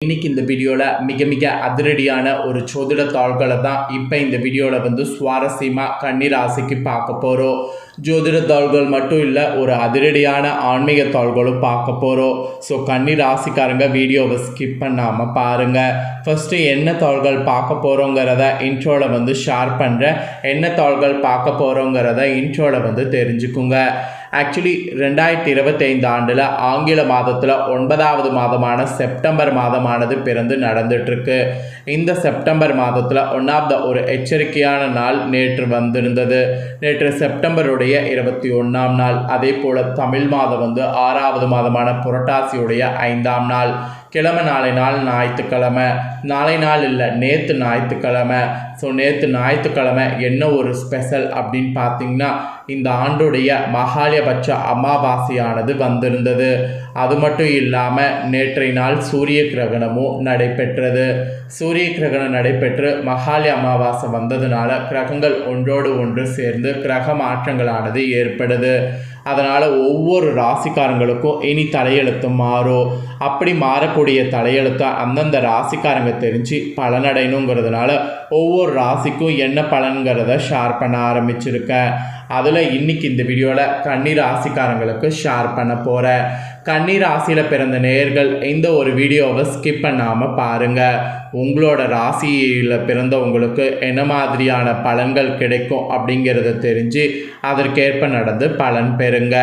இன்னைக்கு இந்த வீடியோவில் மிக மிக அதிரடியான ஒரு சோதிட தாள்களை தான் இப்போ இந்த வீடியோவில் வந்து சுவாரஸ்யமாக கண்ணீர் ஆசைக்கு பார்க்க போகிறோம் ஜோதிட தாள்கள் மட்டும் இல்லை ஒரு அதிரடியான ஆன்மீக தாள்களும் பார்க்க போகிறோம் ஸோ கண்ணீர் ராசிக்காரங்க வீடியோவை ஸ்கிப் பண்ணாமல் பாருங்கள் ஃபஸ்ட்டு என்ன தாள்கள் பார்க்க போகிறோங்கிறத இன்ட்ரோவில் வந்து ஷேர் பண்ணுறேன் என்ன தாள்கள் பார்க்க போகிறோங்கிறத இன்ட்ரோவில் வந்து தெரிஞ்சுக்குங்க. ஆக்சுவலி ரெண்டாயிரத்தி இருபத்தைந்து ஆண்டில் ஆங்கில மாதத்தில் ஒன்பதாவது மாதமான செப்டம்பர் மாதமானது பிறந்து நடந்துட்டுருக்கு. இந்த செப்டம்பர் மாதத்தில் ஒன் ஆஃப் த ஒரு எச்சரிக்கையான நாள் நேற்று வந்திருந்தது. நேற்று செப்டம்பருடைய இருபத்தி ஒன்றாம் நாள். அதே போல் தமிழ் மாதம் வந்து ஆறாவது மாதமான புரட்டாசியுடைய ஐந்தாம் நாள். கிழமை நாளை நாள் ஞாயிற்றுக்கிழமை. நாளை நாள் இல்லை நேற்று ஞாயிற்றுக்கிழமை. ஸோ நேற்று ஞாயிற்றுக்கிழமை என்ன ஒரு ஸ்பெஷல் அப்படின்னு பார்த்தீங்கன்னா இந்த ஆண்டுடைய மகாலயபட்ச அமாவாசையானது வந்திருந்தது. அது மட்டும் இல்லாமல் நேற்றைய நாள் சூரிய கிரகணமும் நடைபெற்றது. சூரிய கிரகணம் நடைபெற்று மகாலய அமாவாசை வந்ததுனால கிரகங்கள் ஒன்றோடு ஒன்று சேர்ந்து கிரக மாற்றங்களானது ஏற்படுது. அதனால் ஒவ்வொரு ராசிக்காரங்களுக்கும் இனி தலையெழுத்து மாறும். அப்படி மாறக்கூடிய தலையெழுத்தை அந்தந்த ராசிக்காரங்க தெரிஞ்சு பலனடையணுங்கிறதுனால ஒவ்வொரு ராசிக்கும் என்ன பலன்கிறத ஷேர் பண்ண ஆரம்பிச்சிருக்கேன் அதில் இன்னைக்கு இந்த வீடியோவில் கன்னி ராசிக்காரங்களுக்கு ஷேர் பண்ண போகிறேன் கன்னி ராசியில் பிறந்த நேர்கள் இந்த ஒரு வீடியோவை ஸ்கிப் பண்ணாமல் பாருங்கள் உங்களோட ராசியில் பிறந்தவங்களுக்கு என்ன மாதிரியான பலன்கள் கிடைக்கும் அப்படிங்கிறத தெரிஞ்சு அதற்கேற்ப நடந்து பலன் பெறுங்க.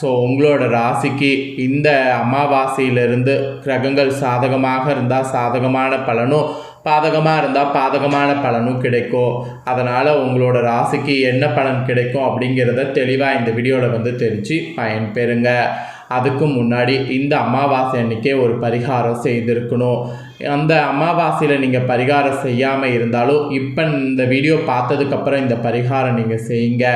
ஸோ உங்களோட ராசிக்கு இந்த அமாவாசையிலிருந்து கிரகங்கள் சாதகமாக இருந்தால் சாதகமான பலனும் பாதகமாக இருந்தால் பாதகமான பலனும் கிடைக்கும். அதனால் உங்களோட ராசிக்கு என்ன பலன் கிடைக்கும் அப்படிங்கிறத தெளிவாக இந்த வீடியோவில் வந்து தெரிஞ்சு பயன் பெறுங்க அதுக்கு முன்னாடி இந்த அமாவாசை அன்னைக்கே ஒரு பரிகாரம் செய்திருக்கணும். அந்த அமாவாசையில் நீங்கள் பரிகாரம் செய்யாமல் இருந்தாலும் இப்போ இந்த வீடியோ பார்த்ததுக்கப்புறம் இந்த பரிகாரம் நீங்கள் செய்யுங்க.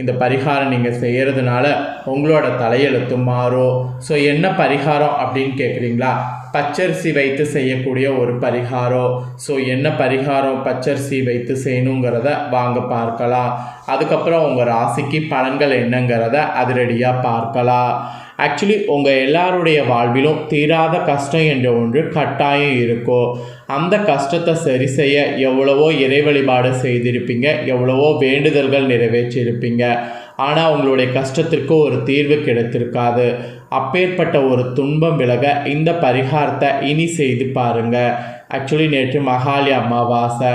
இந்த பரிகாரம் நீங்கள் செய்கிறதுனால உங்களோட தலையெழுத்து மாறும். ஸோ என்ன பரிகாரம் அப்படின்னு கேட்குறீங்களா பச்சரிசி வைத்து செய்யக்கூடிய ஒரு பரிகாரம். ஸோ என்ன பரிகாரம் பச்சரிசி வைத்து செய்யணுங்கிறத வாங்க பார்க்கலாம். அதுக்கப்புறம் உங்கள் ராசிக்கு பலன்கள் என்னங்கிறத அதிரடியாக பார்க்கலாம். ஆக்சுவலி உங்கள் எல்லாருடைய வாழ்விலும் தீராத கஷ்டம் என்ற ஒன்று கட்டாயம் இருக்கும் அந்த கஷ்டத்தை சரி செய்ய எவ்வளவோ இறை வழிபாடு செய்திருப்பீங்க. எவ்வளவோ வேண்டுதல்கள் நிறைவேற்றியிருப்பீங்க ஆனால் உங்களுடைய கஷ்டத்திற்கு ஒரு தீர்வு கிடைத்திருக்காது. அப்பேற்பட்ட ஒரு துன்பம் விலக இந்த பரிகாரத்தை இனி செய்து பாருங்க. ஆக்சுவலி நேற்று மகாலி அமாவாசை.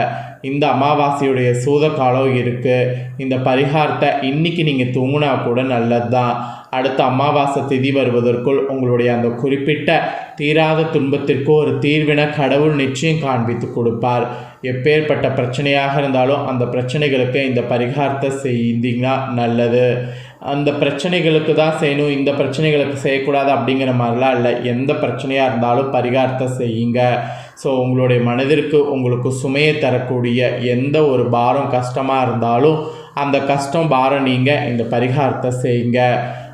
இந்த அமாவாசையுடைய சூத காலம் இருக்குது இந்த பரிகாரத்தை இன்றைக்கி நீங்கள் தூங்கினா கூட நல்லது தான் அடுத்த அமாவாசை திதி வருவதற்குள் உங்களுடைய அந்த குறிப்பிட்ட தீராத துன்பத்திற்கு ஒரு தீர்வின கடவுள் நிச்சயம் காண்பித்து கொடுப்பார். எப்பேற்பட்ட பிரச்சனையாக இருந்தாலும் அந்த பிரச்சனைகளுக்கு இந்த பரிகாரத்தை செய்தீங்கன்னா நல்லது. அந்த பிரச்சனைகளுக்கு தான் செய்யணும் இந்த பிரச்சனைகளுக்கு செய்யக்கூடாது அப்படிங்கிற மாதிரிலாம் இல்லை. எந்த பிரச்சனையாக இருந்தாலும் பரிகாரத்தை செய்யுங்க. ஸோ உங்களுடைய மனதிற்கு உங்களுக்கு சுமையை தரக்கூடிய எந்த ஒரு பாரம் கஷ்டமாக இருந்தாலும் அந்த கஷ்டம் பாரம் நீங்கள் இந்த பரிகாரத்தை செய்யுங்க.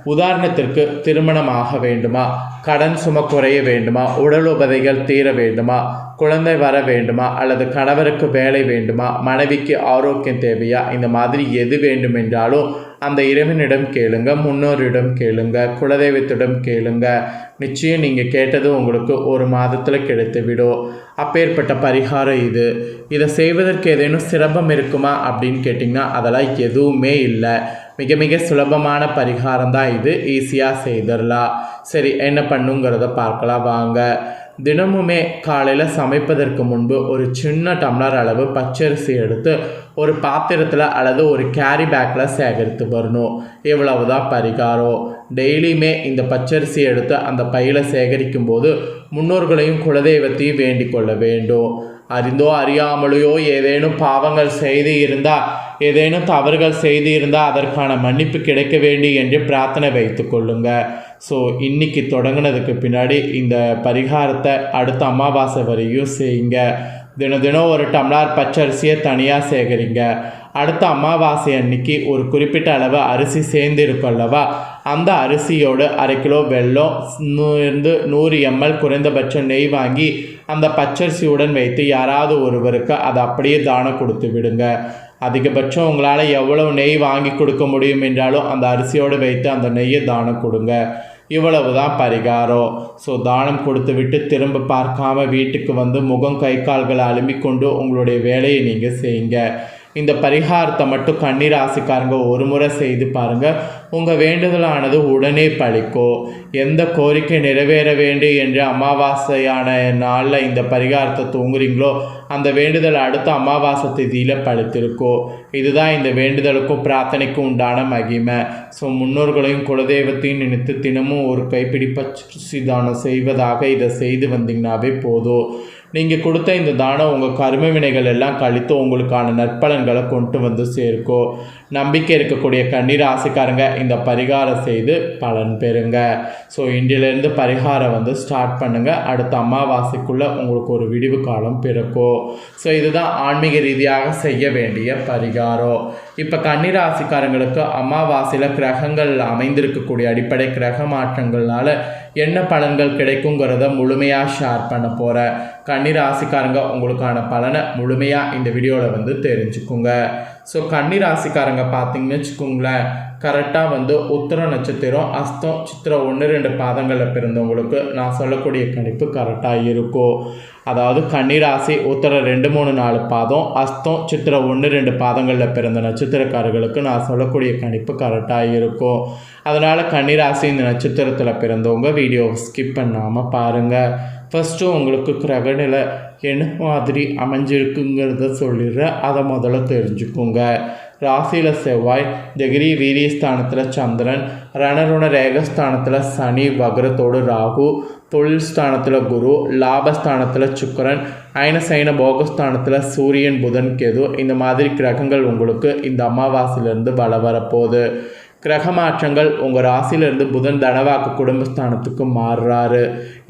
உதாரணத்திற்கு திருமணம் ஆக வேண்டுமா? கடன் சும குறைய வேண்டுமா? உடல் உபதைகள் தீர வேண்டுமா? குழந்தை வர வேண்டுமா? அல்லது கணவருக்கு வேலை வேண்டுமா? மனைவிக்கு ஆரோக்கியம் தேவையா? இந்த மாதிரி எது வேண்டும் என்றாலும் அந்த இறைவனிடம் கேளுங்க முன்னோரிடம் கேளுங்க குலதெய்வத்திடம் கேளுங்க. நிச்சயம் நீங்கள் கேட்டது உங்களுக்கு ஒரு மாதத்தில் கிடைத்து விடும் அப்பேற்பட்ட பரிகாரம் இது. இதை செய்வதற்கு ஏதேனும் சிரமம் இருக்குமா அப்படின்னு கேட்டிங்கன்னா அதெல்லாம் எதுவுமே இல்லை. மிக மிக சுலபமான பரிகாரம் தான் இது. ஈஸியாக செய்திடலாம். சரி என்ன பண்ணுங்கிறத பார்க்கலாம். வாங்க. தினமுமே காலையில் சமைப்பதற்கு முன்பு ஒரு சின்ன டம்ளர் அளவு பச்சரிசி எடுத்து ஒரு பாத்திரத்தில் அல்லது ஒரு கேரி பேக்கில் சேகரித்து வரணும். இவ்வளவு தான் பரிகாரம். டெய்லியுமே இந்த பச்சரிசி எடுத்து அந்த பையில் சேகரிக்கும் போது முன்னோர்களையும் குலதெய்வத்தையும் வேண்டிக் கொள்ள வேண்டும். அறிந்தோ அறியாமலையோ ஏதேனும் பாவங்கள் செய்து இருந்தால் ஏதேனும் தவறுகள் செய்து இருந்தால் அதற்கான மன்னிப்பு கிடைக்க வேண்டும் என்று பிரார்த்தனை வைத்து கொள்ளுங்க. ஸோ இன்னைக்கு தொடங்கினதுக்கு பின்னாடி இந்த பரிகாரத்தை அடுத்த அமாவாசை வரையும் செய்யுங்க. தினம் தினம் ஒரு டம்ளார் பச்சரிசியை தனியாக சேகரிங்க. அடுத்த அமாவாசை அன்னைக்கு ஒரு குறிப்பிட்ட அளவு அரிசி சேர்ந்துருக்கும் அல்லவா அந்த அரிசியோடு அரை கிலோ வெல்லம் இருந்து நூறு எம்எல் குறைந்தபட்சம் நெய் வாங்கி அந்த பச்சரிசியுடன் வைத்து யாராவது ஒருவருக்கு அதை அப்படியே தானம் கொடுத்து விடுங்க. அதிகபட்சம் உங்களால் எவ்வளவு நெய் வாங்கி கொடுக்க முடியும் என்றாலும் அந்த அரிசியோடு வைத்து அந்த நெய்யை தானம் கொடுங்க. இவ்வளவு தான் பரிகாரம் ஸோ தானம் கொடுத்து விட்டு திரும்ப பார்க்காம வீட்டுக்கு வந்து முகம் கை கால்களை அலும்பிக்கொண்டு உங்களுடைய வேலையை நீங்கள் செய்யுங்க. இந்த பரிகாரத்தை மட்டும் கண்ணீர் ஒரு முறை செய்து பாருங்கள் உங்கள் வேண்டுதலானது உடனே பழிக்கும் எந்த கோரிக்கை நிறைவேற வேண்டும் என்று அமாவாசையான நாளில் இந்த பரிகாரத்தை தூங்குறீங்களோ அந்த வேண்டுதல் அடுத்த அமாவாசை திதியில் பழுத்திருக்கும் இதுதான் இந்த வேண்டுதலுக்கும் பிரார்த்தனைக்கும் உண்டான மகிமை. ஸோ முன்னோர்களையும் குலதெய்வத்தையும் நினைத்து தினமும் ஒரு கைப்பிடி பச்சரிசி தானம் செய்வதாக இதை செய்து வந்தீங்கன்னாவே போதும். நீங்கள் கொடுத்த இந்த தானம் உங்கள் கர்ம வினைகள் எல்லாம் கழித்து உங்களுக்கான நற்பலன்களை கொண்டு வந்து சேர்க்கும் நம்பிக்கை இருக்கக்கூடிய கண்ணீர் ஆசைக்காரங்க இந்த பரிகாரம் செய்து பலன் பெறுங்க. ஸோ இன்றிலிருந்து பரிகாரம் வந்து ஸ்டார்ட் பண்ணுங்கள் அடுத்த அமாவாசைக்குள்ளே உங்களுக்கு ஒரு விடிவு காலம் பிறக்கும் ஸோ இதுதான் ஆன்மீக ரீதியாக செய்ய வேண்டிய பரிகாரம் இப்போ கண்ணீர் ராசிக்காரங்களுக்கு அமாவாசையில் கிரகங்கள் அமைந்திருக்கக்கூடிய அடிப்படை கிரக மாற்றங்கள்னால என்ன பலன்கள் கிடைக்குங்கிறத முழுமையாக ஷேர் பண்ண போகிறேன் கண்ணீர் ராசிக்காரங்க உங்களுக்கான பலனை முழுமையாக இந்த வீடியோவில் வந்து தெரிஞ்சுக்குங்க. ஸோ கன்னி ராசிக்காரங்க பார்த்தீங்கன்னு வச்சுக்கோங்களேன் கரெக்டாக வந்து உத்தர நட்சத்திரம் அஸ்தம் சித்திரம் ஒன்று ரெண்டு பாதங்களில் பிறந்தவங்களுக்கு நான் சொல்லக்கூடிய கணிப்பு கரெக்டாக இருக்கும். அதாவது கன்னிராசி உத்திர ரெண்டு மூணு நாலு பாதம் அஸ்தம் சித்திரம் ஒன்று ரெண்டு பாதங்களில் பிறந்த நட்சத்திரக்காரர்களுக்கு நான் சொல்லக்கூடிய கணிப்பு கரெக்டாக இருக்கும். அதனால் கன்னிராசி இந்த நட்சத்திரத்தில் பிறந்தவங்க வீடியோ ஸ்கிப் பண்ணாமல் பாருங்கள் ஃபஸ்ட்டு உங்களுக்கு கிரகநிலை என்ன மாதிரி அமைஞ்சிருக்குங்கிறத சொல்லிடுறேன். அதை முதல்ல தெரிஞ்சுக்கோங்க. ராசியில் செவ்வாய் ஜெகிரி வீரியஸ்தானத்தில் சந்திரன் ரணருண ரேகஸ்தானத்தில் சனி வக்ரத்தோடு ராகு தொழில் ஸ்தானத்தில் குரு லாபஸ்தானத்தில் சுக்கரன் அயனசைன போகஸ்தானத்தில் சூரியன் புதன் கேது இந்த மாதிரி கிரகங்கள் உங்களுக்கு இந்த அமாவாசையிலேருந்து வள வரப்போகுது கிரக மாற்றங்கள் உங்கள் ராசியிலிருந்து புதன் தனவாக்கு குடும்பஸ்தானத்துக்கு மாறுறாரு.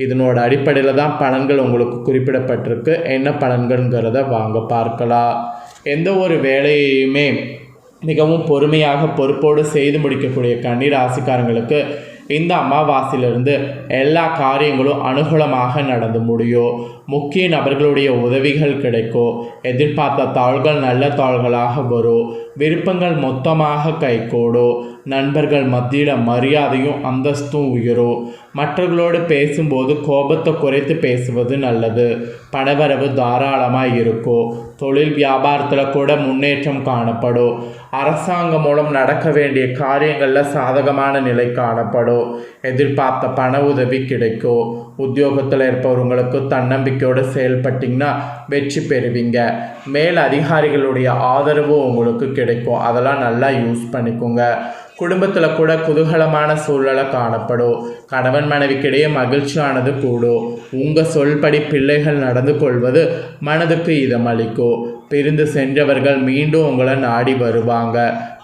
இதனோட அடிப்படையில் தான் பலன்கள் உங்களுக்கு குறிப்பிடப்பட்டிருக்கு. என்ன பலன்கள்ங்கிறத வாங்க பார்க்கலாம். எந்த ஒரு வேலையுமே மிகவும் பொறுமையாக பொறுப்போடு செய்து முடிக்கக்கூடிய கண்ணீர் ராசிக்காரங்களுக்கு இந்த அமாவாசையிலிருந்து எல்லா காரியங்களும் அனுகூலமாக நடந்து முடியும். முக்கிய நபர்களுடைய உதவிகள் கிடைக்கும் எதிர்பார்த்த தாள்கள் நல்ல தாள்களாக வரும் விருப்பங்கள் மொத்தமாக கைகூடும் நண்பர்கள் மத்தியில் மரியாதையும் அந்தஸ்தும் உயரும் மற்றவர்களோடு பேசும்போது கோபத்தை குறைத்து பேசுவது நல்லது பணவரவு தாராளமாக இருக்கும் தொழில் வியாபாரத்தில் கூட முன்னேற்றம் காணப்படும் அரசாங்கம் மூலம் நடக்க வேண்டிய காரியங்களில் சாதகமான நிலை காணப்படும் எதிர்பார்த்த பண உதவி கிடைக்கும் உத்தியோகத்தில் இருப்பவங்களுக்கு நம்பிக்கையோடு செயல்பட்டிங்கன்னா வெற்றி பெறுவீங்க. மேல் அதிகாரிகளுடைய ஆதரவு உங்களுக்கு கிடைக்கும். அதெல்லாம் நல்லா யூஸ் பண்ணிக்கோங்க. குடும்பத்தில் கூட குதூகலமான சூழலை காணப்படும். கணவன் மனைவிக்கிடையே மகிழ்ச்சியானது கூடும். உங்கள் சொல்படி பிள்ளைகள் நடந்து கொள்வது மனதுக்கு இதமளிக்கும். பிரிந்து சென்றவர்கள் மீண்டும் உங்களை நாடி வருவாங்க.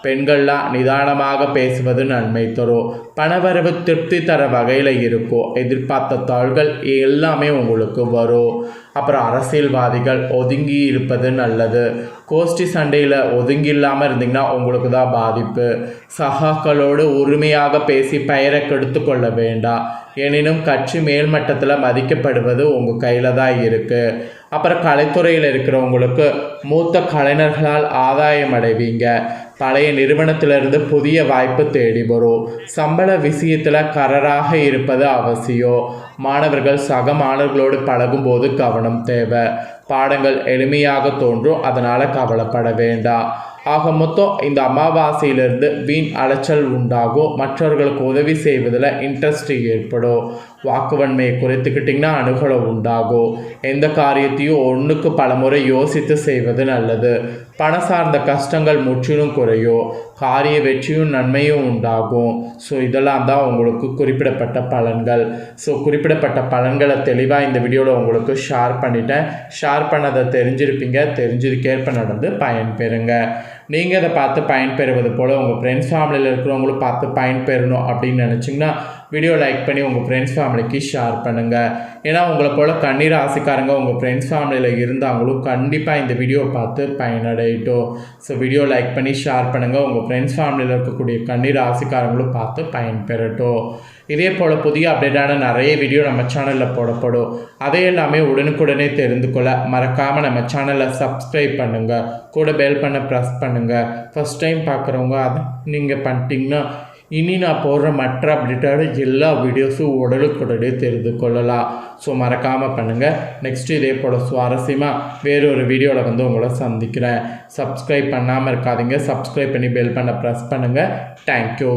பெண்கள்லாம் நிதானமாக பேசுவது நன்மை தரும் பணவரவு திருப்தி தர வகையில் இருக்கும் எதிர்பார்த்த தாள்கள் எல்லாமே உங்களுக்கு வரும் அப்புறம் அரசியல்வாதிகள் ஒதுங்கி இருப்பது நல்லது. கோஷ்டி சண்டையில் ஒதுங்கி இல்லாமல் இருந்தீங்கன்னா உங்களுக்கு தான் பாதிப்பு. சகாக்களோடு உரிமையாக பேசி பெயரை கெடுத்து கொள்ள வேண்டாம் எனினும் கட்சி மேல்மட்டத்தில் மதிக்கப்படுவது உங்கள் கையில் தான் இருக்குது அப்புறம் கலைத்துறையில் இருக்கிறவங்களுக்கு மூத்த கலைஞர்களால் ஆதாயம் அடைவீங்க. பழைய நிறுவனத்திலிருந்து புதிய வாய்ப்பு தேடி வரும். சம்பள விஷயத்தில் கரராக இருப்பது அவசியம். மாணவர்கள் சக மாணவர்களோடு பழகும்போது கவனம் தேவை. பாடங்கள் எளிமையாக தோன்றும் அதனால் கவலைப்பட வேண்டாம். ஆக மொத்தம் இந்த அமாவாசையிலிருந்து வீண் அலைச்சல் உண்டாகும். மற்றவர்களுக்கு உதவி செய்வதில் இன்ட்ரெஸ்ட் ஏற்படும். வாக்குவன்மையை குறைத்துக்கிட்டிங்கன்னா அணுகலை உண்டாகும். எந்த காரியத்தையும் ஒன்றுக்கு பலமுறை யோசித்து செய்வது நல்லது. பண சார்ந்த கஷ்டங்கள் முற்றிலும் குறையும் காரிய வெற்றியும் நன்மையும் உண்டாகும். ஸோ இதெல்லாம் தான் உங்களுக்கு குறிப்பிடப்பட்ட பலன்கள். ஸோ குறிப்பிடப்பட்ட பலன்களை தெளிவாக இந்த வீடியோவில் உங்களுக்கு ஷேர் பண்ணிட்டேன். ஷேர் பண்ணதை தெரிஞ்சிருப்பீங்க. தெரிஞ்சதுக்கேற்ப நடந்து பயன்பெறுங்க நீங்கள் இதை பார்த்து பயன்பெறுவது போல் உங்கள் ஃப்ரெண்ட்ஸ் ஃபேமிலியில் இருக்கிறவங்களும் பார்த்து பயன்பெறணும் அப்படின்னு நினச்சிங்கன்னா வீடியோ லைக் பண்ணி உங்கள் ஃப்ரெண்ட்ஸ் ஃபேமிலிக்கு ஷேர் பண்ணுங்கள் ஏன்னா உங்களை போல் கண்ணீர் ஆசைக்காரங்க உங்கள் ஃப்ரெண்ட்ஸ் ஃபேமிலியில் இருந்தாங்களும் கண்டிப்பாக இந்த வீடியோ பார்த்து பயனடையட்டும். ஸோ வீடியோ லைக் பண்ணி ஷேர் பண்ணுங்கள் உங்கள் ஃப்ரெண்ட்ஸ் ஃபேமிலியில் இருக்கக்கூடிய கண்ணீர் ஆசைக்காரங்களும் பார்த்து பயன்பெறட்டும். இதே போல் புதிய அப்டேட்டான நிறைய வீடியோ நம்ம சேனலில் போடப்படும். அதை எல்லாமே உடனுக்குடனே தெரிந்து கொள்ள மறக்காமல் நம்ம சேனலை சப்ஸ்கிரைப் பண்ணுங்கள் கூட பெல் பண்ண ப்ரெஸ் பண்ணுங்கள் ஃபஸ்ட் டைம் பார்க்குறவங்க அதை நீங்கள் பண்ணிட்டீங்கன்னா இனி நான் போடுற மற்ற அப்டேட்டோட எல்லா வீடியோஸும் உடனுக்குடனே தெரிந்து கொள்ளலாம். ஸோ மறக்காமல் பண்ணுங்கள் நெக்ஸ்ட் இதே போல் சுவாரஸ்யமாக வேறொரு வீடியோவில் வந்து உங்களை சந்திக்கிறேன். சப்ஸ்கிரைப் பண்ணாமல் இருக்காதீங்க. சப்ஸ்கிரைப் பண்ணி பெல் பண்ண ப்ரெஸ் பண்ணுங்கள் தேங்க்யூ